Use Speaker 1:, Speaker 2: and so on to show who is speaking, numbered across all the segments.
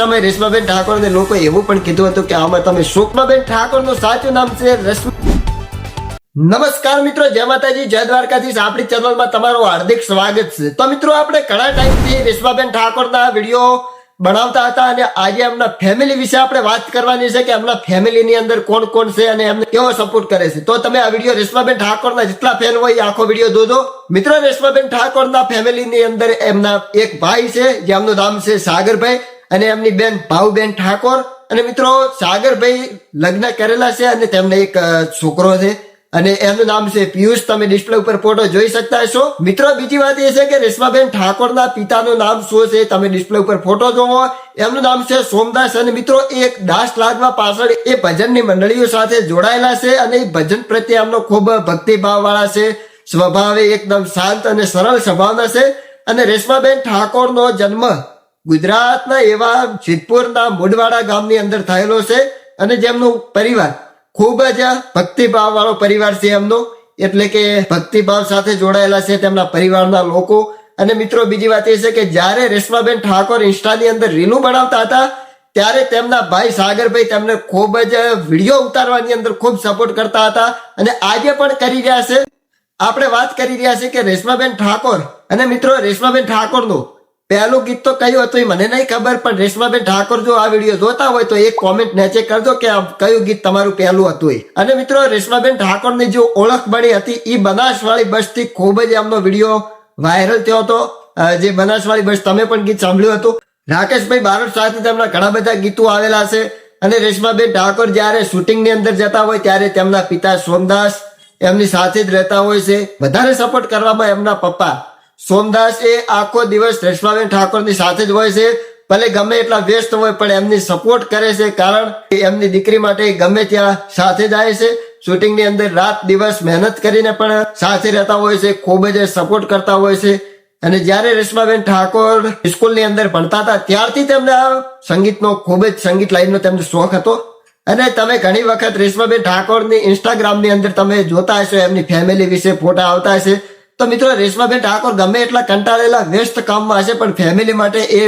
Speaker 1: તમે રેશમાબેન ઠાકોર ને લોકો એવું પણ કીધું હતું કે આમાં તમે સુકમાબેન ઠાકોરનું સાચું નામ છે નમસ્કાર મિત્રો, જય માતાજી, જય દ્વારકાધીશ. આપણી ચેનલમાં તમારું હાર્દિક સ્વાગત છે. તો મિત્રો, આપણે ઘણા ટાઈમથી રેશમાબેન ઠાકોરના વીડિયો બનાવતા હતા અને આજે એમના ફેમિલી વિશે આપણે વાત કરવાની છે કે એમના ફેમિલીની અંદર કોણ કોણ છે અને એમને કેવો સપોર્ટ કરે છે. તો તમે આ વીડિયો રેશમાબેન ઠાકોરના જેટલા ફેન હોય એ આખો વીડિયો જોજો. મિત્રો, રેશમાબેન ઠાકોરના ફેમિલીની અંદર એમના એક ભાઈ છે, જેમનું નામ છે સાગરભાઈ. અને એમની બેન ભાવબેન ઠાકોર અને મિત્રો સાગરભાઈ લગ્ન કરેલા છે અને તેમને એક છોકરો છે. અને એનું નામ છે પિયુષ. તમે ડિસ્પ્લે ઉપર ફોટો જોઈ શકતા હશો. મિત્રો, બીજી વાત એ છે કે રેશમાબેન ઠાકોરના પિતાનું નામ શું છે તમે ડિસ્પ્લે ઉપર ફોટો જોવો. એમનું નામ છે સોમદાસ અને મિત્રો એક દાસ લાગવા પાછળ એ ભજનની મંડળીઓ સાથે જોડાયેલા છે અને એ ભજન પ્રત્યે એમનો ખૂબ ભક્તિભાવ વાળા છે. સ્વભાવે એકદમ શાંત અને સરળ સ્વભાવના છે. અને રેશમાબેન ઠાકોરનો જન્મ ગુજરાતના એવા સિદ્ધપુરના મુડવાડા ગામની અંદર થયેલો છે અને જેમનું પરિવાર ખૂબ જ ભક્તિભાવ વાળો પરિવાર છે એમનો. એટલે કે ભક્તિભાવ સાથે જોડાયેલા છે તેમના પરિવારના લોકો. અને મિત્રો, બીજી વાત એ છે કે જ્યારે રેશમાબેન ઠાકોર ઇન્સ્ટાની અંદર રીલું બનાવતા હતા, ત્યારે તેમના ભાઈ સાગરભાઈ તેમને ખૂબ જ વીડિયો ઉતારવાની અંદર ખૂબ સપોર્ટ કરતા હતા અને આજે પણ કરી રહ્યા છે. આપણે વાત કરી રહ્યા છીએ કે રેશમાબેન ઠાકોર અને મિત્રો, રેશમાબેન ઠાકોરનું પહેલું ગીત તો કયું હતું એ મને નહીં ખબર, પણ રેશમાબેન ઠાકોર જો આ વીડિયો જોતા હોય તો એક કોમેન્ટ નીચે કરજો કે કયું ગીત તમારું પહેલું હતું અને મિત્રો, રેશમાબેન ઠાકોરની જે ઓળખ બની હતી એ બનાસવાળી બસથી ખૂબ જ એમનો વીડિયો વાયરલ થયો હતો. જે બનાસવાળી બસ, તમે પણ ગીત સાંભળ્યું હતું. રાકેશભાઈ બારોટ સાથે તેમના ઘણા બધા ગીતો આવેલા છે. અને રેશમાબેન ઠાકોર જ્યારે શૂટિંગની અંદર જતા હોય ત્યારે તેમના પિતા સોમદાસ એમની સાથે જ રહેતા હોય છે. વધારે સપોર્ટ કરવામાં એમના પપ્પા સોમદાસ એ આખો દિવસ રેશમાબેન ઠાકોરની સાથે જ હોય છે. ભલે ગમે એટલા વ્યસ્ત હોય, પણ એમની સપોર્ટ કરે છે, કારણ કે એમની દીકરી માટે ગમે ત્યાં સાથે જાય છે. શૂટિંગની અંદર રાત દિવસ મહેનત કરીને પણ સાથે રહેતા હોય છે, ખૂબ જ સપોર્ટ કરતા હોય છે. અને જ્યારે રેશમાબેન ઠાકોર સ્કૂલની અંદર ભણતા હતા, ત્યારથી તેમને સંગીતનો, ખૂબ જ સંગીત લાઈનનો તેમને શોખ હતો. અને તમે ઘણી વખત રેશમાબેન ઠાકોરની ઇન્સ્ટાગ્રામની અંદર તમે જોતા હશો, એમની ફેમિલી વિશે ફોટા આવતા હશે. તો મિત્રો, રેશમાબેન ઠાકોર ગમે એટલા કંટાળેલા વ્યસ્ત કામમાં હશે, પણ ફેમિલી માટે એ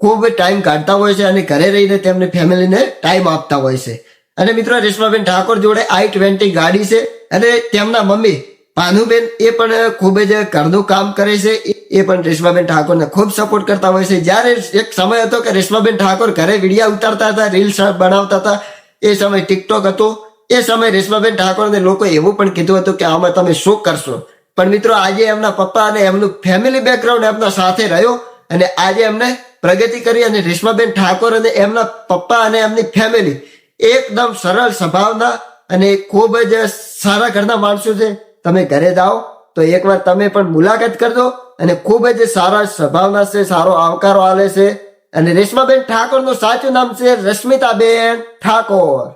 Speaker 1: ખૂબ ટાઈમ કાઢતા હોય છે અને ઘરે રહીને તેમની ફેમિલીને ટાઈમ આપતા હોય છે. અને મિત્રો, રેશમાબેન ઠાકોર જોડે આઈ ટ્વેન્ટી ગાડી છે અને તેમના મમ્મી ભાનુબેન એ પણ ખૂબ જ ઘરનું કામ કરે છે. એ પણ રેશમાબેન ઠાકોરને ખૂબ સપોર્ટ કરતા હોય છે. જ્યારે એક સમય હતો કે રેશમાબેન ઠાકોર ઘરે વિડીયા ઉતારતા હતા રીલ્સ બનાવતા હતા, એ સમય ટિકટોક હતો. એ સમય રેશમાબેન ઠાકોરને લોકો એવું પણ કીધું હતું કે, આમાં તમે શું કરશો? પણ મિત્રો, આજે એમના પપ્પા અને એમનું ફેમિલી બેકગ્રાઉન્ડ એમના સાથે રહ્યો અને આજે એમને પ્રગતિ કરી અને રેશમાબેન ઠાકોર અને એમના પપ્પા અને એમની ફેમિલી એકદમ સરળ સ્વભાવના અને ખૂબ જ સારા ઘરના માણસો છે. તમે ઘરે જાઓ તો એકવાર તમે પણ મુલાકાત કરજો અને ખૂબ જ સારા સ્વભાવના છે, સારો આવકારો આલે છે. અને રેશમાબેન ઠાકોરનું સાચું નામ છે રશ્મિતાબેન ઠાકોર.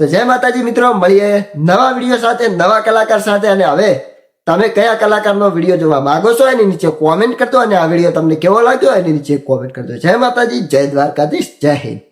Speaker 1: તો જય માતાજી મિત્રો, મળીએ નવા વીડિયો સાથે, નવા કલાકાર સાથે અને હવે તમે કયા કલાકારનો વીડિયો જોવા માંગો છો એની નીચે કોમેન્ટ કરજો અને આ વીડિયો તમને કેવો લાગ્યો એની નીચે કોમેન્ટ કરજો. જય માતાજી, જય દ્વારકાધીશ, જય હિન્દ.